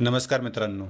नमस्कार मित्रांनो.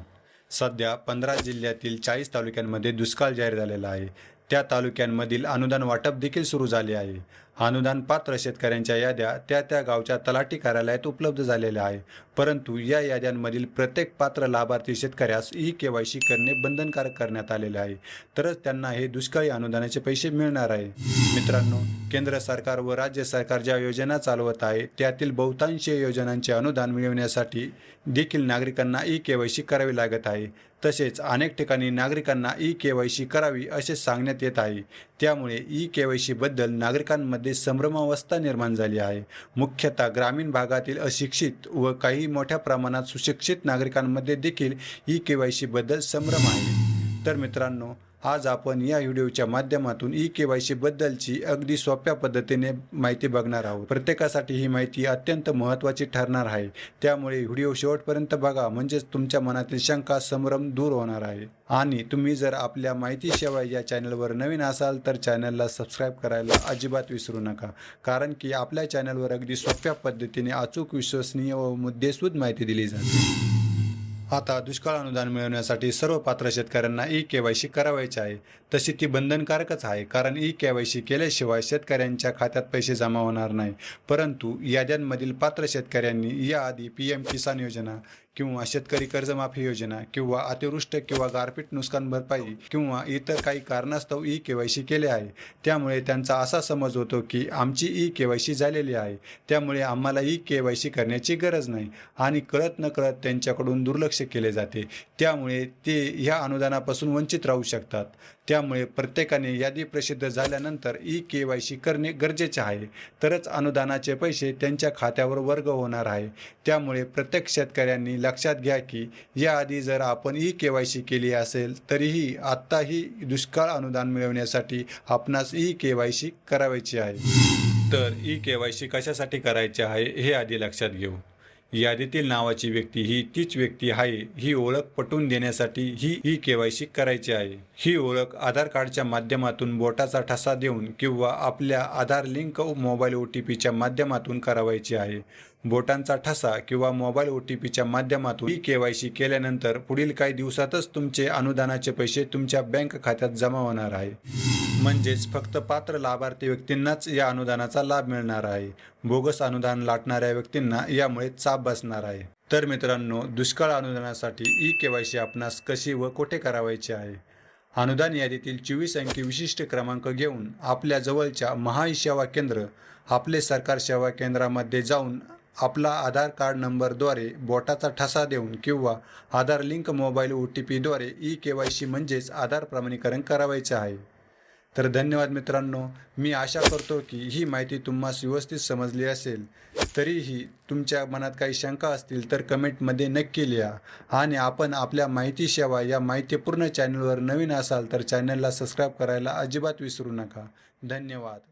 सध्या पंधरा जिल्ह्यातील चाळीस तालुक्यांमध्ये दुष्काळ जाहीर झालेला आहे. त्या तालुक्यांमधील अनुदान वाटप देखील सुरू झाले आहे. अनुदान पात्र शेतकऱ्यांच्या याद्या त्या त्या गावच्या तलाठी कार्यालयात उपलब्ध झालेल्या आहे. परंतु या याद्यांमधील प्रत्येक पात्र लाभार्थी शेतकऱ्यास ई के वाय सी करणे बंधनकारक करण्यात आलेले आहे. तरच त्यांना हे दुष्काळी अनुदानाचे पैसे मिळणार आहे. मित्रांनो केंद्र सरकार व राज्य सरकार ज्या योजना चालवत आहे त्यातील बहुतांश योजनांचे अनुदान मिळवण्यासाठी देखील नागरिकांना ई के वाय सी करावी लागत आहे. तसेच अनेक ठिकाणी नागरिकांना ई के वाय सी करावी असे सांगण्यात येत आहे. त्यामुळे ई के वाय सीबद्दल नागरिकांमध्ये संभ्रमावस्था निर्माण झाली आहे. मुख्यतः ग्रामीण भागातील अशिक्षित व काही मोठ्या प्रमाणात सुशिक्षित नागरिकांमध्ये देखील ई के वाय सीबद्दल संभ्रम आहे. तर मित्रांनो आज आपण या व्हिडिओच्या माध्यमातून ई के वाय बद्दलची अगदी सोप्या पद्धतीने माहिती बघणार आहोत. प्रत्येकासाठी ही माहिती अत्यंत महत्त्वाची ठरणार आहे. त्यामुळे व्हिडिओ शेवटपर्यंत बघा म्हणजेच तुमच्या मनातील शंका संभ्रम दूर होणार आहे. आणि तुम्ही जर आपल्या माहितीशिवाय या चॅनलवर नवीन असाल तर चॅनलला सबस्क्राईब करायला अजिबात विसरू नका. कारण की आपल्या चॅनलवर अगदी सोप्या पद्धतीने अचूक विश्वसनीय व मुद्देसूद माहिती दिली जाते. आता दुष्काळ अनुदान मिळवण्यासाठी सर्व पात्र शेतकऱ्यांना ई के वाय सी करावायची आहे. तशी ती बंधनकारकच आहे कारण ई के वाय सी केल्याशिवाय शेतकऱ्यांच्या खात्यात पैसे जमा होणार नाही. परंतु याद्यांमधील पात्र शेतकऱ्यांनी याआधी पी एम किसान योजना किंवा शेतकरी कर्जमाफी योजना किंवा अतिवृष्ट किंवा गारपीट नुकसान भरपाई किंवा इतर काही कारणास्तव ई के वाय सी केले आहे. त्यामुळे त्यांचा असा समज होतो की आमची ई के वाय सी झालेली आहे. त्यामुळे आम्हाला ई के वाय सी करण्याची गरज नाही आणि कळत न कळत त्यांच्याकडून दुर्लक्ष केले जाते. त्यामुळे ते ह्या अनुदानापासून वंचित राहू शकतात. त्यामुळे प्रत्येकाने यादी प्रसिद्ध झाल्यानंतर ई के वाय सी करणे गरजेचे आहे. तरच अनुदानाचे पैसे त्यांच्या खात्यावर वर्ग होणार आहे. त्यामुळे प्रत्येक शेतकऱ्यांनी लक्षात घ्या की याआधी जर आपण ई के वाय सी केली असेल तरीही आत्ताही दुष्काळ अनुदान मिळवण्यासाठी आपणास ई के वाय सी करावायची आहे. तर ई के वाय सी कशासाठी करायचे आहे हे आधी लक्षात घेऊ. यादीतील नावाची व्यक्ती ही तीच व्यक्ती आहे. ही ओळख पटवून देण्यासाठी ही ई के वाय सी करायची आहे. ही ओळख आधार कार्डच्या माध्यमातून बोटाचा ठसा देऊन किंवा आपल्या Aadhaar link mobile O T पीच्या माध्यमातून करावायची आहे. बोटांचा ठसा किंवा मोबाईल ओ टी पीच्या माध्यमातून ई के वाय सी केल्यानंतर पुढील काही दिवसातच तुमचे अनुदानाचे पैसे तुमच्या बँक खात्यात जमा होणार आहे. म्हणजेच फक्त पात्र लाभार्थी व्यक्तींनाच या अनुदानाचा लाभ मिळणार आहे. बोगस अनुदान लाटणाऱ्या व्यक्तींना यामुळे चाप बसणार आहे. तर मित्रांनो दुष्काळ अनुदानासाठी ई के वाय सी आपणास कशी व कोठे करावायची आहे? अनुदान यादीतील चोवीस अंकी विशिष्ट क्रमांक घेऊन आपल्या जवळच्या महाई सेवा केंद्र आपले सरकार सेवा केंद्रामध्ये जाऊन आपला आधार कार्ड नंबरद्वारे बोटाचा ठसा देऊन किंवा Aadhaar link mobile O T पीद्वारे E K Y C म्हणजेच आधार प्रमाणीकरण करावायचे आहे. तर धन्यवाद मित्रांनो मी आशा करतो की ही माहिती तुम्हाला व्यवस्थित समजली असेल. तरीही तुमच्या मनात काही शंका असतील तर कमेंटमध्ये नक्की लिहा. आणि आपण आपल्या माहिती सेवा या माहितीपूर्ण चॅनलवर नवीन असाल तर चॅनलला सबस्क्राईब करायला अजिबात विसरू नका. धन्यवाद.